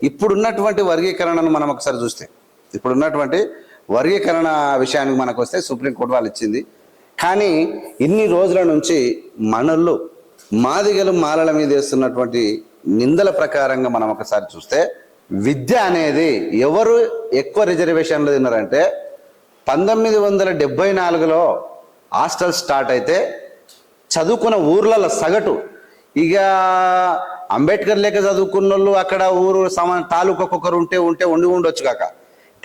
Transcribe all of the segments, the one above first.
ఇప్పుడున్నటువంటి వర్గీకరణను మనం ఒకసారి చూస్తే ఇప్పుడున్నటువంటి వర్గీకరణ విషయానికి మనకు వస్తే సుప్రీంకోర్టు వాళ్ళు ఇచ్చింది. కానీ ఇన్ని రోజుల నుంచి మనళ్ళు మాదిగలు మాలల మీద వేస్తున్నటువంటి నిందల ప్రకారంగా మనం ఒకసారి చూస్తే విద్య అనేది ఎవరు ఎక్కువ రిజర్వేషన్లు తిన్నారంటే పంతొమ్మిది వందల డెబ్బై నాలుగులో హాస్టల్ స్టార్ట్ అయితే చదువుకున్న ఊర్లలో సగటు ఇక అంబేద్కర్ లేక చదువుకున్న వాళ్ళు అక్కడ ఊరు సమ తాలూకు ఒక్కొక్కరు ఉంటే ఉంటే ఉండి ఉండొచ్చు కాక.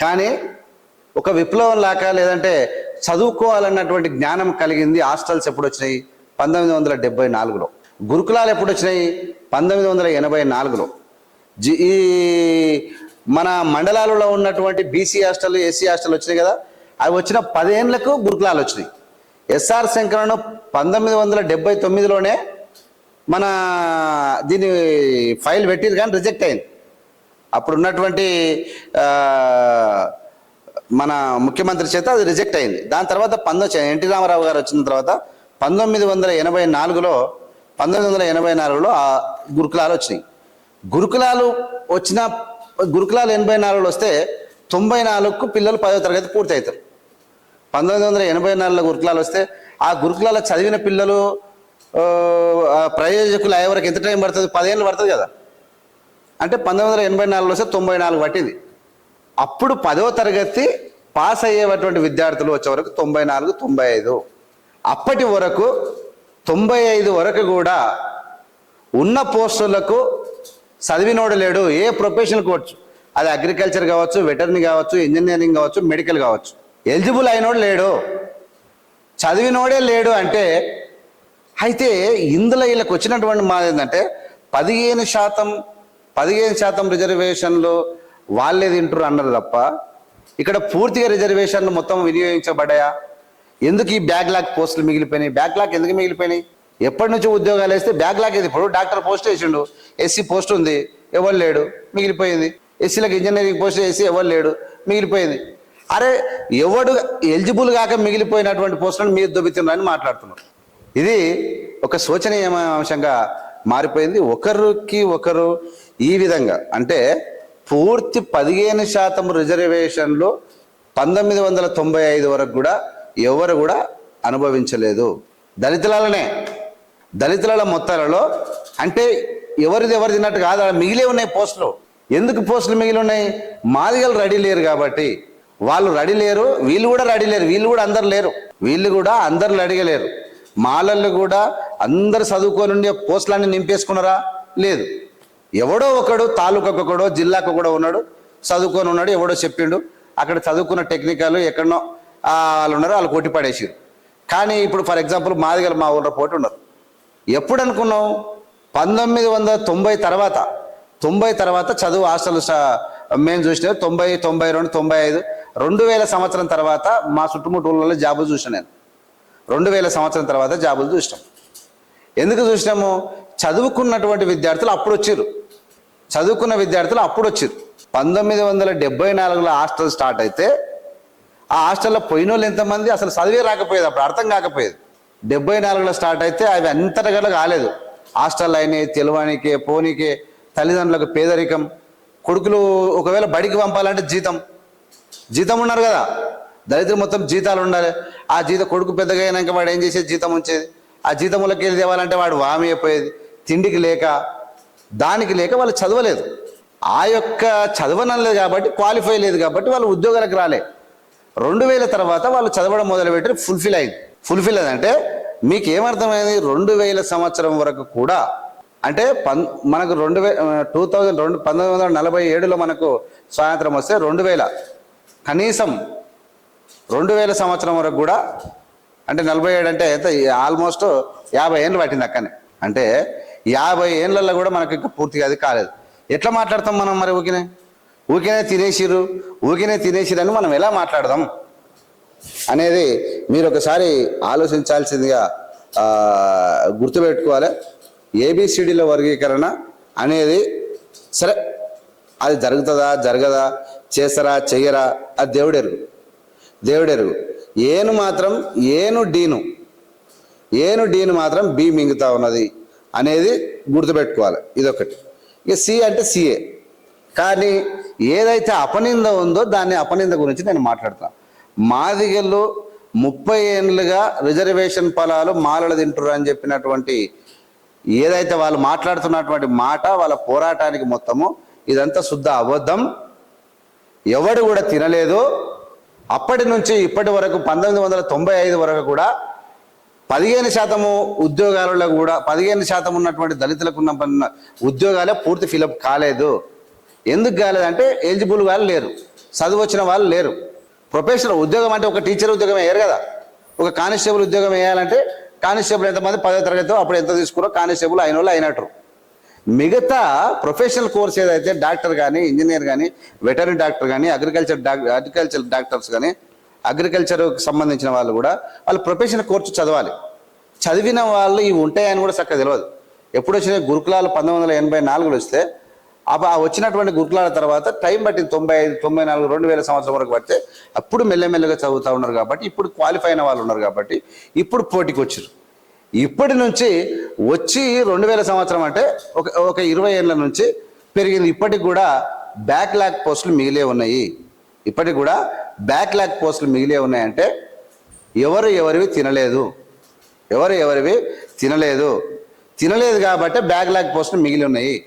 కానీ ఒక విప్లవం లాక లేదంటే చదువుకోవాలన్నటువంటి జ్ఞానం కలిగింది హాస్టల్స్ ఎప్పుడు వచ్చినాయి పంతొమ్మిది వందల డెబ్బై నాలుగులో. గురుకులాలు ఎప్పుడు వచ్చినాయి పంతొమ్మిది వందల ఎనభై నాలుగులో. జి ఈ మన మండలాలలో ఉన్నటువంటి బీసీ హాస్టల్ ఎస్సీ హాస్టల్ వచ్చినాయి కదా? అవి వచ్చిన పదేళ్ళకు గురుకులాలు వచ్చినాయి. ఎస్ఆర్ శంకరను పంతొమ్మిది వందల డెబ్బై తొమ్మిదిలోనే మన దీని ఫైల్ పెట్టిరు కానీ రిజెక్ట్ అయింది. అప్పుడు ఉన్నటువంటి మన ముఖ్యమంత్రి చేత అది రిజెక్ట్ అయింది. దాని తర్వాత పంతొమ్మిది ఎన్టీ రామారావు గారు వచ్చిన తర్వాత పంతొమ్మిది వందల ఎనభై నాలుగులో పంతొమ్మిది వందల ఎనభై నాలుగులో ఆ గురుకులాలు వచ్చినాయి. గురుకులాలు వచ్చిన గురుకులాలు ఎనభై నాలుగులో వస్తే తొంభై నాలుగుకు పిల్లలు పదో తరగతి పూర్తి అవుతారు పంతొమ్మిది వందల ఎనభై నాలుగులో గురుకులాలు వస్తే ఆ గురుకులాల చదివిన పిల్లలు ప్రయోజకులు అయ్యే వరకు ఎంత టైం పడుతుంది? పదేళ్ళు పడుతుంది కదా. అంటే పంతొమ్మిది వందల ఎనభై నాలుగులో వస్తే తొంభై నాలుగు పట్టింది. అప్పుడు పదవ తరగతి పాస్ అయ్యేటువంటి విద్యార్థులు వచ్చే వరకు తొంభై నాలుగు తొంభై ఐదు. అప్పటి వరకు తొంభై ఐదు వరకు కూడా ఉన్న పోస్టులకు చదివినోడు లేడు. ఏ ప్రొఫెషన్ కోవచ్చు అది అగ్రికల్చర్ కావచ్చు వెటర్నరీ కావచ్చు ఇంజనీరింగ్ కావచ్చు మెడికల్ కావచ్చు. ఎలిజిబుల్ అయినోడు లేడు. చదివినోడే లేడు అంటే అయితే ఇందులో వీళ్ళకి వచ్చినటువంటి మా ఏంటంటే పదిహేను శాతం పదిహేను శాతం రిజర్వేషన్లు వాళ్ళే తింటారు అన్నారు తప్ప ఇక్కడ పూర్తిగా రిజర్వేషన్లు మొత్తం వినియోగించబడ్డాయా? ఎందుకు ఈ బ్యాక్లాగ్ పోస్టులు మిగిలిపోయినాయి? బ్యాక్లాగ్ ఎందుకు మిగిలిపోయినాయి? ఎప్పటి నుంచి ఉద్యోగాలు వేస్తే బ్యాక్లాగ్ ఇది ఇప్పుడు డాక్టర్ పోస్ట్ వేసిండు ఎస్సీ పోస్ట్ ఉంది ఎవరు లేడు మిగిలిపోయింది. ఎస్సీలకు ఇంజనీరింగ్ పోస్ట్ వేసి ఎవరు లేడు మిగిలిపోయింది. అరే ఎవడు ఎలిజిబుల్ కాక మిగిలిపోయినటువంటి పోస్టులను మీరు దొబ్బుతున్నారని మాట్లాడుతున్నారు. ఇది ఒక శోచనీయమైన అంశంగా మారిపోయింది. ఒకరికి ఒకరు ఈ విధంగా అంటే పూర్తి పదిహేను శాతం రిజర్వేషన్లు పంతొమ్మిది వందల తొంభై ఐదు వరకు కూడా ఎవరు కూడా అనుభవించలేదు. దళితులనే దళితుల మొత్తాలలో అంటే ఎవరిది ఎవరు తిన్నట్టు కాదు అలా మిగిలే ఉన్నాయి పోస్టులు. ఎందుకు పోస్టులు మిగిలి ఉన్నాయి? మాదిగలు రెడీ లేరు కాబట్టి. వాళ్ళు రెడీ లేరు వీళ్ళు కూడా రెడీ లేరు వీళ్ళు కూడా అందరు లేరు. వీళ్ళు కూడా అందరు అడిగలేరు. మాలళ్ళు కూడా అందరు చదువుకొని ఉండే పోస్టులన్నీ నింపేసుకున్నారా? లేదు. ఎవడో ఒకడు తాలూకాకు ఒకడో జిల్లాకు కూడా ఉన్నాడు చదువుకొని ఉన్నాడు ఎవడో చెప్పిండు. అక్కడ చదువుకున్న టెక్నికల్ ఎక్కడనో వాళ్ళు ఉన్నారు వాళ్ళు కొట్టి పడేసారు కానీ ఇప్పుడు ఫర్ ఎగ్జాంపుల్ మాదిగల మా ఊళ్ళో పోటీ ఉన్నారు ఎప్పుడు అనుకున్నాం పంతొమ్మిది వందల తొంభై తర్వాత తొంభై తర్వాత చదువు హాస్టల్ మేము చూసిన తొంభై తొంభై రెండు తొంభై ఐదు రెండు వేల సంవత్సరం తర్వాత మా చుట్టుముట్టు ఊళ్ళలో జాబు చూసిన నేను. రెండు వేల సంవత్సరం తర్వాత జాబులు చూసినాం. ఎందుకు చూసినాము? చదువుకున్నటువంటి విద్యార్థులు అప్పుడు వచ్చారు. చదువుకున్న విద్యార్థులు అప్పుడు వచ్చారు. పంతొమ్మిది వందల డెబ్బై నాలుగులో హాస్టల్ స్టార్ట్ అయితే ఆ హాస్టల్లో పోయిన వాళ్ళు ఎంతమంది? అసలు చదివే రాకపోయేది అప్పుడు అర్థం కాకపోయేది. డెబ్బై నాలుగులో స్టార్ట్ అయితే అవి అంతటగల కాలేదు. హాస్టల్ అయినాయి తెలివానికే పోనీకి తల్లిదండ్రులకు పేదరికం కొడుకులు ఒకవేళ బడికి పంపాలంటే జీతం. జీతం ఉన్నారు కదా. దళితులు మొత్తం జీతాలు ఉండాలి. ఆ జీతం కొడుకు పెద్దగా అయినాక వాడు ఏం చేసేది? జీతం ఉంచేది. ఆ జీతములకి వెళ్ళి తేవాలంటే వాడు వామి అయిపోయేది. తిండికి లేక దానికి లేక వాళ్ళు చదవలేదు. ఆ యొక్క చదవనలేదు కాబట్టి క్వాలిఫై లేదు కాబట్టి వాళ్ళు ఉద్యోగాలకు రాలే. రెండు వేల తర్వాత వాళ్ళు చదవడం మొదలుపెట్టి ఫుల్ఫిల్ అయింది. ఫుల్ఫిల్ అయింది అంటే మీకు ఏమర్థమైంది రెండు వేల సంవత్సరం వరకు కూడా అంటే పన్ మనకు రెండు వే టూ థౌజండ్ రెండు పంతొమ్మిది వందల నలభై ఏడులో మనకు స్వాతంత్రం వస్తే రెండు వేల. కనీసం రెండు వేల సంవత్సరం వరకు కూడా అంటే నలభై ఏడు అంటే ఎంత ఆల్మోస్ట్ యాభై ఏళ్ళు పట్టింది అక్కనే అంటే యాభై ఏళ్ళల్లో కూడా మనకి ఇంకా పూర్తిగా అది కాలేదు. ఎట్లా మాట్లాడతాం మనం మరి ఊకినే? ఊకినే తినేసిరు ఊకినే తినేసిరని మనం ఎలా మాట్లాడదాం? అనేది మీరు ఒకసారి ఆలోచించాల్సిందిగా గుర్తుపెట్టుకోవాలి. ఏబిసిడిల వర్గీకరణ అనేది సరే అది జరుగుతుందా జరగదా చేస్తారా చెయ్యరా అది దేవుడెరుగు. దేవుడెరుగు. ఏను మాత్రం ఏను డీను. ఏను డీను మాత్రం బి మింగుతా ఉన్నది అనేది గుర్తుపెట్టుకోవాలి. ఇదొకటి. ఇక సి అంటే సిఏ కానీ ఏదైతే అపనింద ఉందో దాన్ని అపనింద గురించి నేను మాట్లాడతాను మాదిగలు ముప్పై ఏళ్ళుగా రిజర్వేషన్ ఫలాలు మాలలు తింటురు అని చెప్పినటువంటి ఏదైతే వాళ్ళు మాట్లాడుతున్నటువంటి మాట వాళ్ళ పోరాటానికి మొత్తము ఇదంతా శుద్ధ అబద్ధం. ఎవడు కూడా తినలేదు అప్పటి నుంచి ఇప్పటి వరకు పంతొమ్మిది వందల తొంభై ఐదు వరకు కూడా పదిహేను శాతము ఉద్యోగాలలో కూడా పదిహేను శాతం ఉన్నటువంటి దళితులకు ఉన్న ఉద్యోగాలే పూర్తి ఫిలప్ కాలేదు. ఎందుకు కాలేదంటే ఎలిజిబుల్ వాళ్ళు లేరు. చదువు వచ్చిన వాళ్ళు లేరు. ప్రొఫెషనల్ ఉద్యోగం అంటే ఒక టీచర్ ఉద్యోగం వేయరు కదా. ఒక కానిస్టేబుల్ ఉద్యోగం వేయాలంటే కానిస్టేబుల్ ఎంతమంది పదో తరగతి అప్పుడు ఎంత తీసుకురో కానిస్టేబుల్ అయిన వాళ్ళు అయినట్టు. మిగతా ప్రొఫెషనల్ కోర్స్ ఏదైతే డాక్టర్ కానీ ఇంజనీర్ కానీ వెటరీ డాక్టర్ కానీ అగ్రికల్చర్ డాక్ అగ్రికల్చర్ డాక్టర్స్ కానీ అగ్రికల్చర్కి సంబంధించిన వాళ్ళు కూడా వాళ్ళు ప్రొఫెషనల్ కోర్సు చదవాలి. చదివిన వాళ్ళు ఇవి ఉంటాయని కూడా చక్కగా తెలియదు ఎప్పుడు వచ్చిన గురుకులాలు పంతొమ్మిది వందల ఎనభై నాలుగులో వస్తే ఆ వచ్చినటువంటి గురుకులాల తర్వాత టైం పట్టింది తొంభై ఐదు తొంభై నాలుగు రెండు వేల సంవత్సరం వరకు పడితే అప్పుడు మెల్లమెల్లగా చదువుతూ ఉన్నారు కాబట్టి ఇప్పుడు క్వాలిఫై అయిన వాళ్ళు ఉన్నారు కాబట్టి ఇప్పుడు పోటీకి వచ్చారు ఇప్పటి నుంచి వచ్చి రెండు వేల సంవత్సరం అంటే ఒక ఒక ఇరవై ఏళ్ళ నుంచి పెరిగింది. ఇప్పటికి కూడా బ్యాక్ ల్యాక్ పోస్టులు మిగిలే ఉన్నాయి. ఇప్పటికి కూడా బ్యాక్ ల్యాక్ పోస్టులు మిగిలే ఉన్నాయంటే ఎవరు ఎవరివి తినలేదు. ఎవరు ఎవరివి తినలేదు. తినలేదు కాబట్టి బ్యాక్ ల్యాక్ పోస్టులు మిగిలి ఉన్నాయి.